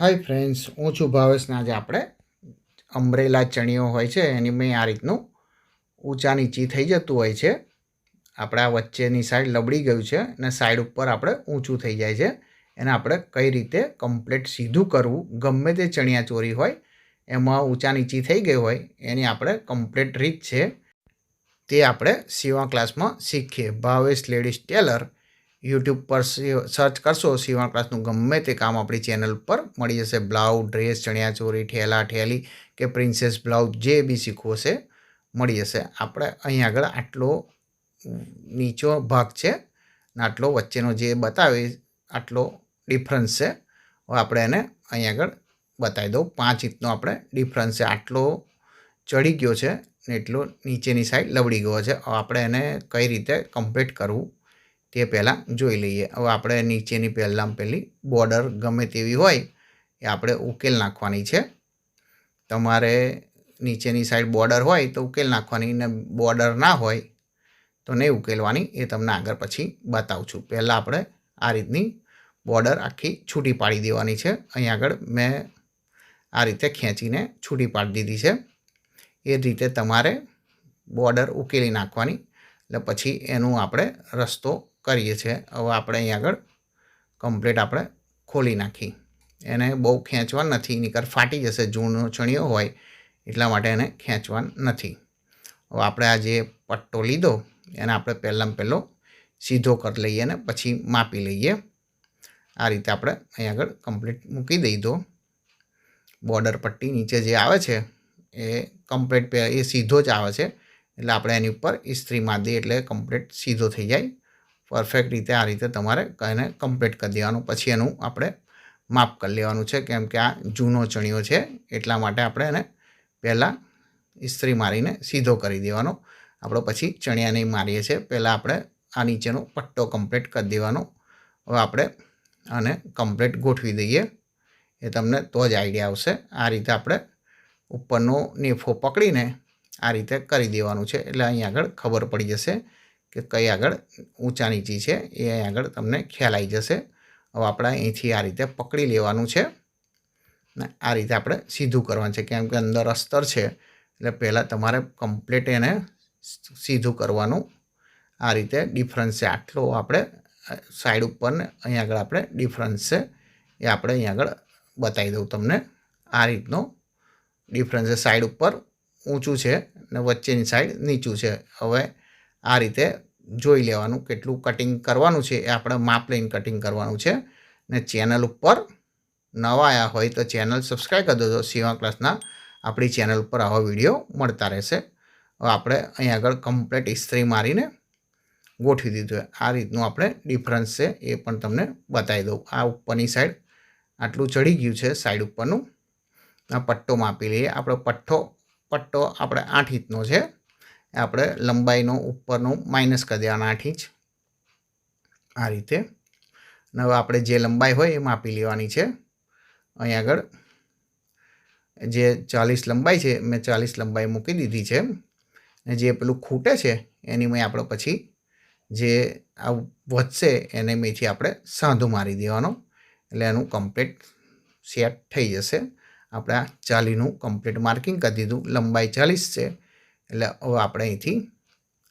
Hi friends છું ભાવેશને આજે આપણે અમરેલા ચણિયો હોય છે, એની મેં આ રીતનું ઊંચા નીચી થઈ જતું હોય છે. આપણે આ વચ્ચેની સાઈડ લબડી ગયું છે અને સાઈડ ઉપર આપણે ઊંચું થઈ જાય છે. એને આપણે કઈ રીતે કમ્પ્લીટ સીધું કરવું, ગમે તે ચણિયા ચોરી હોય, એમાં ઊંચા નીચી થઈ ગઈ હોય, એની આપણે કમ્પ્લીટ રીત છે. તે આપણે સીવા ક્લાસમાં શીખીએ. ભાવેશ લેડીઝ ટેલર યુટ્યુબ પર સર્ચ કરશો સીવણ ક્લાસનું ગમે તે કામ આપણી ચેનલ પર મળી જશે. બ્લાઉઝ ડ્રેસ ચણિયાચોરી ઠેલા, ઠેલી કે પ્રિન્સેસ બ્લાઉઝ જે બી શીખવું હશે, મળી જશે. આપણે અહીં આગળ આટલો નીચો ભાગ છે ને આટલો વચ્ચેનો જે બતાવે, આટલો ડિફરન્સ છે. આપણે એને અહીં આગળ બતાવી દઉં. પાંચ ઇંચનો આપણે ડિફરન્સ છે. આટલો ચડી ગયો છે ને એટલો નીચેની સાઈડ લબડી ગયો છે. આપણે એને કઈ રીતે કમ્પ્લીટ કરવું? તે પહેલાં જોઈ લઈએ. હવે આપણે નીચેની પહેલાં પહેલી બોર્ડર ગમે તેવી હોય એ આપણે ઉકેલ નાખવાની છે. તમારે નીચેની સાઈડ બોર્ડર હોય તો ઉકેલ નાખવાની, ને બોર્ડર ના હોય તો નહીં ઉકેલવાની એ તમને આગળ પછી બતાવું છું. પહેલાં આપણે આ રીતની બોર્ડર આખી છૂટી પાડી દેવાની છે. અહીં આગળ મેં આ રીતે ખેંચીને છૂટી પાડી દીધી છે. એ રીતે તમારે બોર્ડર ઉકેલી નાખવાની. એટલે પછી એનું આપણે રસ્તો કરીએ છીએ. હવે આપણે અહીં આગળ કમ્પ્લીટ આપણે ખોલી નાખી. એને બહુ ખેંચવા નથી. નીકળ ફાટી જશે. જૂનો ચણિયો હોય એટલા માટે એને ખેંચવા નથી. હવે આપણે આ જે પટ્ટો લીધો, એને આપણે પહેલાં પહેલો સીધો કરી લઈએ અને પછી માપી લઈએ. આ રીતે આપણે અહીં આગળ કમ્પ્લીટ મૂકી દઈ દો બોર્ડર પટ્ટી નીચે જે આવે છે, એ કમ્પ્લીટ એ સીધો જ આવે છે. એટલે આપણે એની ઉપર ઇસ્ત્રી મારી એટલે કમ્પ્લીટ સીધો થઈ જાય. પરફેક્ટ રીતે આ રીતે તમારે એને કમ્પ્લીટ કરી દેવાનું. પછી એનું આપણે માપ કરી લેવાનું છે, કેમ કે આ જૂનો ચણિયો છે, એટલા માટે આપણે એને પહેલાં ઇસ્ત્રી મારીને સીધો કરી દેવાનો. આપણો પછી ચણિયા નહીં મારીએ છીએ, પહેલાં આપણે આ નીચેનો પટ્ટો કમ્પ્લીટ કરી દેવાનો. હવે આપણે આને કમ્પ્લીટ ગોઠવી દઈએ. એ તમને તો જ આઈડિયા આવશે. આ રીતે આપણે ઉપરનો નેફો પકડીને આ રીતે કરી દેવાનું છે. એટલે અહીં આગળ ખબર પડી જશે કે કઈ આગળ ઊંચા નીચી છે, એ અહીં આગળ તમને ખ્યાલ આવી જશે. હવે આપણે અહીંથી આ રીતે પકડી લેવાનું છે. ને આ રીતે આપણે સીધું કરવાનું છે, કેમ કે અંદર અસ્તર છે, એટલે પહેલાં તમારે કમ્પ્લીટ એને સીધું કરવાનું. આ રીતે ડિફરન્સ છે, આટલો આપણે સાઈડ ઉપર ને અહીં આગળ આપણે ડિફરન્સ છે, એ આપણે અહીં આગળ બતાવી દઉં તમને. આ રીતનો ડિફરન્સ છે, સાઈડ ઉપર ઊંચું છે ને વચ્ચેની સાઈડ નીચું છે. હવે આ રીતે જોઈ લેવાનું કેટલું કટિંગ કરવાનું છે એ આપણે માપ લઈને કટિંગ કરવાનું છે. ને ચેનલ ઉપર નવા આવ્યા હોય તો ચેનલ સબસ્ક્રાઈબ કરી દેજો. સીવા ક્લાસના આપણી ચેનલ ઉપર આવા વીડિયો મળતા રહેશે. હવે આપણે અહીં આગળ કમ્પ્લીટ ઇસ્ત્રી મારીને ગોઠવી દીધું આ રીતનું આપણે ડિફરન્સ છે એ પણ તમને બતાવી દઉં. આ ઉપરની સાઈડ આટલું ચડી ગયું છે સાઈડ ઉપરનું. આ પટ્ટો માપી લઈએ. આપણો પટ્ટો પટ્ટો આપણે આઠ ઇંચનો છે. આપણે લંબાઈનો ઉપરનો માઇનસ કરી દેવાના આઠ ઇંચ. આ રીતે. અને હવે આપણે જે લંબાઈ હોય એ માપી લેવાની છે. અહીં આગળ જે ચાલીસ લંબાઈ છે, મેં ચાલીસ લંબાઈ મૂકી દીધી છે. ને જે પેલું ખૂટે છે, એની મેં આપણે પછી જે આ વધશે એને મેથી આપણે સાંધો મારી દેવાનો. એટલે એનું કમ્પ્લીટ સેટ થઈ જશે. આપણે આ ચાલીનું કમ્પ્લીટ માર્કિંગ કરી દીધું. લંબાઈ ચાલીસ છે. એટલે હવે આપણે અહીંથી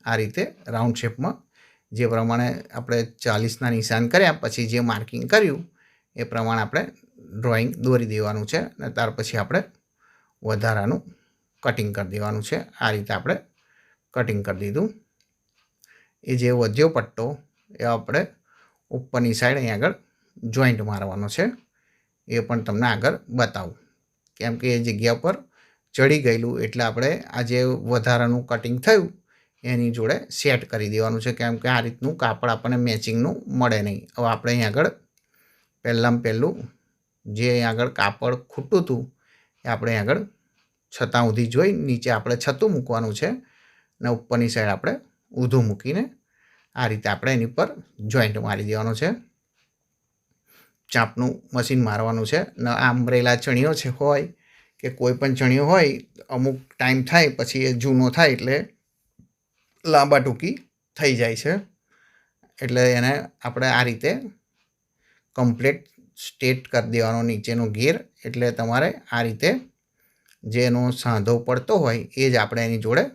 આ રીતે રાઉન્ડ શેપમાં જે પ્રમાણે આપણે ચાલીસના નિશાન કર્યા, પછી જે માર્કિંગ કર્યું, એ પ્રમાણે આપણે ડ્રોઈંગ દોરી દેવાનું છે અને ત્યાર પછી આપણે વધારાનું કટિંગ કરી દેવાનું છે. આ રીતે આપણે કટિંગ કરી દીધું. એ જે વધ્યો પટ્ટો, એ આપણે ઉપરની સાઈડ અહીં આગળ જોઈન્ટ મારવાનો છે. એ પણ તમને આગળ બતાવું. કેમ કે એ જગ્યા પર ચડી ગયેલું એટલે આપણે આ જે વધારાનું કટિંગ થયું, એની જોડે સેટ કરી દેવાનું છે. કેમ કે આ રીતનું કાપડ આપણને મેચિંગનું મળે નહીં. હવે આપણે અહીં આગળ પહેલાં પહેલું જે અહીં આગળ કાપડ ખૂટતું હતું, એ આપણે અહીં આગળ છતાં સુધી જોઈ, નીચે આપણે છતું મૂકવાનું છે ને ઉપરની સાઈડ આપણે ઊંધું મૂકીને આ રીતે આપણે એની પર જોઈન્ટ મારી દેવાનું છે. ચાપનું મશીન મારવાનું છે ને આંબરેલા ચણીઓ છે હોય કે કોઈ પણ ચણિયો હોય, અમુક ટાઈમ થાય, પછી એ જૂનો થાય એટલે લાંબા ટૂંકી થઈ જાય છે. એટલે એને આપણે આ રીતે કમ્પ્લીટ સ્ટેટ કરી દેવાનો નીચેનો ગેર, એટલે તમારે આ રીતે જેનો સાંધો પડતો હોય, એ જ આપણે એની જોડે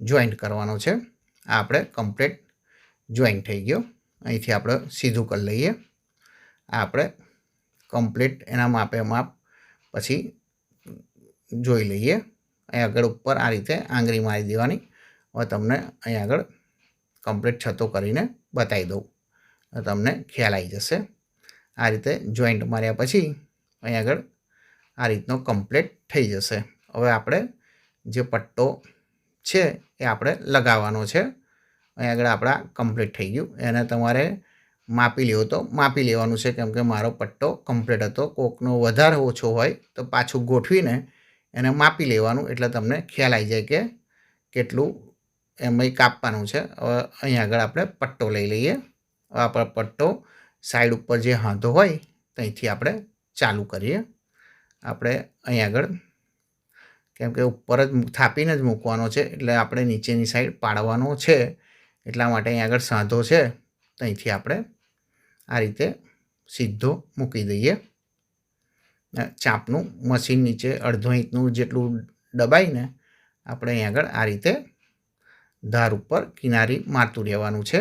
જોઈન્ટ કરવાનો છે. આ આપણે કમ્પ્લીટ જોઈન્ટ થઈ ગયો. અહીંથી આપણે સીધું કરી લઈએ. આ આપણે કમ્પ્લીટ એના માપે માપ, પછી જોઈ લઈએ. અહીં આગળ ઉપર આ રીતે આંગળી મારી દેવાની. હવે તમને અહીં આગળ કમ્પ્લીટ છતો કરીને બતાવી દઉં. તમને ખ્યાલ આવી જશે. આ રીતે જોઈન્ટ માર્યા પછી અહીં આગળ આ રીતનો કમ્પ્લીટ થઈ જશે. હવે આપણે જે પટ્ટો છે એ આપણે લગાવવાનો છે. અહીં આગળ આપણા કમ્પ્લીટ થઈ ગયું. એને તમારે માપી લેવો તો માપી લેવાનું છે. કેમ કે મારો પટ્ટો કમ્પ્લીટ હતો. કોકનો વધારે ઓછો હોય તો પાછું ગોઠવીને એને માપી લેવાનું એટલે તમને ખ્યાલ આવી જાય કે કેટલું એમાં કાપવાનું છે. હવે અહીં આગળ આપણે પટ્ટો લઈ લઈએ. હવે આપણે પટ્ટો સાઈડ ઉપર જે હાંધો હોય ત્યાંથી આપણે ચાલુ કરીએ. આપણે અહીં આગળ કેમ કે ઉપર જ થાપીને જ મૂકવાનો છે એટલે આપણે નીચેની સાઈડ પાડવાનો છે. એટલા માટે અહીં આગળ સાંધો છે. ત્યાંથી આપણે આ રીતે સીધો મૂકી દઈએ. ચાપનું મશીન નીચે અડધો ઇંચનું જેટલું દબાઈને આપણે અહીં આગળ આ રીતે ધાર ઉપર કિનારી મારતું રહેવાનું છે.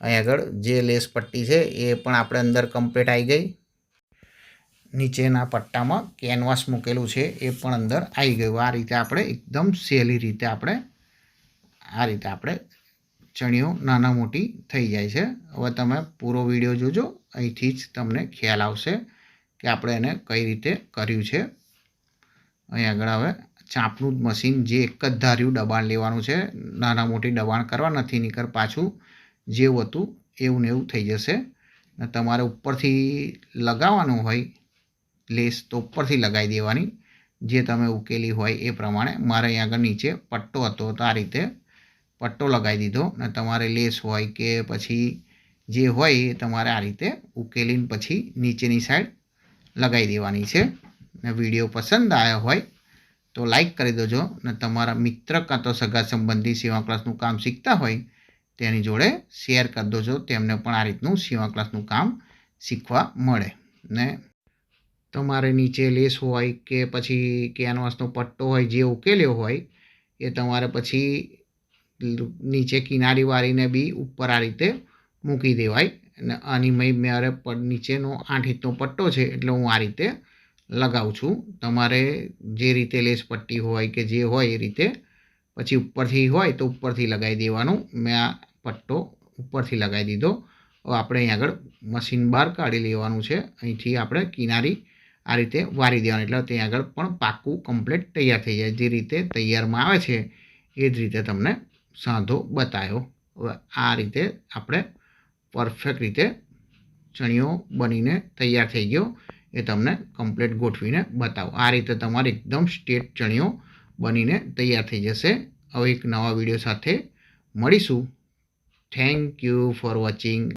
અહીં આગળ જે લેસ પટ્ટી છે એ પણ આપણે અંદર કમ્પ્લીટ આવી ગઈ. નીચેના પટ્ટામાં કેનવાસ મૂકેલું છે એ પણ અંદર આવી ગયું. આ રીતે આપણે એકદમ સહેલી રીતે આપણે, આ રીતે આપણે ચણીઓ નાના મોટી થઈ જાય છે. હવે તમે પૂરો વીડિયો જોજો. અહીંથી જ તમને ખ્યાલ આવશે. કે આપણે એને કઈ રીતે કર્યું છે. અહીં આગળ હવે ચાંપનું મશીન જે એક જ ધાર્યું દબાણ લેવાનું છે. નાના મોટી દબાણ કરવા નથી નીકળ પાછું જેવું હતું એવું ને એવું થઈ જશે. ને તમારે ઉપરથી લગાવવાનું હોય, લેસ તો ઉપરથી લગાવી દેવાની. જે તમે ઉકેલી હોય એ પ્રમાણે. મારે અહીં આગળ નીચે પટ્ટો હતો તો આ રીતે પટ્ટો લગાવી દીધો. ને તમારે લેસ હોય કે પછી જે હોય એ તમારે આ રીતે ઉકેલીને પછી નીચેની સાઈડ લગાવી દેવાની છે. ને વીડિયો પસંદ આવ્યો હોય તો લાઈક કરી દેજો. ને તમારા મિત્ર કાં તો સગા સંબંધી સેવા ક્લાસનું કામ શીખતા હોય તેની જોડે શેર કરી દેજો. તેમને પણ આ રીતનું સેવા ક્લાસનું કામ શીખવા મળે. ને તમારે નીચે લેસ હોય કે પછી કેનવાસનો પટ્ટો હોય જે ઉકેલ્યો હોય એ તમારે પછી નીચે કિનારી વાળીને બી ઉપર આ રીતે મૂકી દેવાય. અને આની મેં મારે નીચેનો આઠ ઇંચનો પટ્ટો છે એટલે હું આ રીતે લગાવું છું. તમારે જે રીતે લેસ પટ્ટી હોય કે જે હોય એ રીતે. પછી ઉપરથી હોય તો ઉપરથી લગાવી દેવાનું. મેં આ પટ્ટો ઉપરથી લગાવી દીધો. હવે આપણે અહીં આગળ મશીન બહાર કાઢી લેવાનું છે. અહીંથી આપણે કિનારી આ રીતે વારી દેવાનું. એટલે ત્યાં આગળ પણ પાકું કમ્પ્લીટ તૈયાર થઈ જાય. જે રીતે તૈયારમાં આવે છે એ જ રીતે તમને સાંધો બતાવ્યો હવે આ રીતે આપણે પરફેક્ટ રીતે ચણિયો બનીને તૈયાર થઈ ગયો. એ તમને કમ્પ્લીટ ગોઠવીને બતાવો. આ રીતે તમારે એકદમ સ્ટેટ ચણિયો બનીને તૈયાર થઈ જશે. હવે એક નવા વીડિયો સાથે મળીશું. Thank you for watching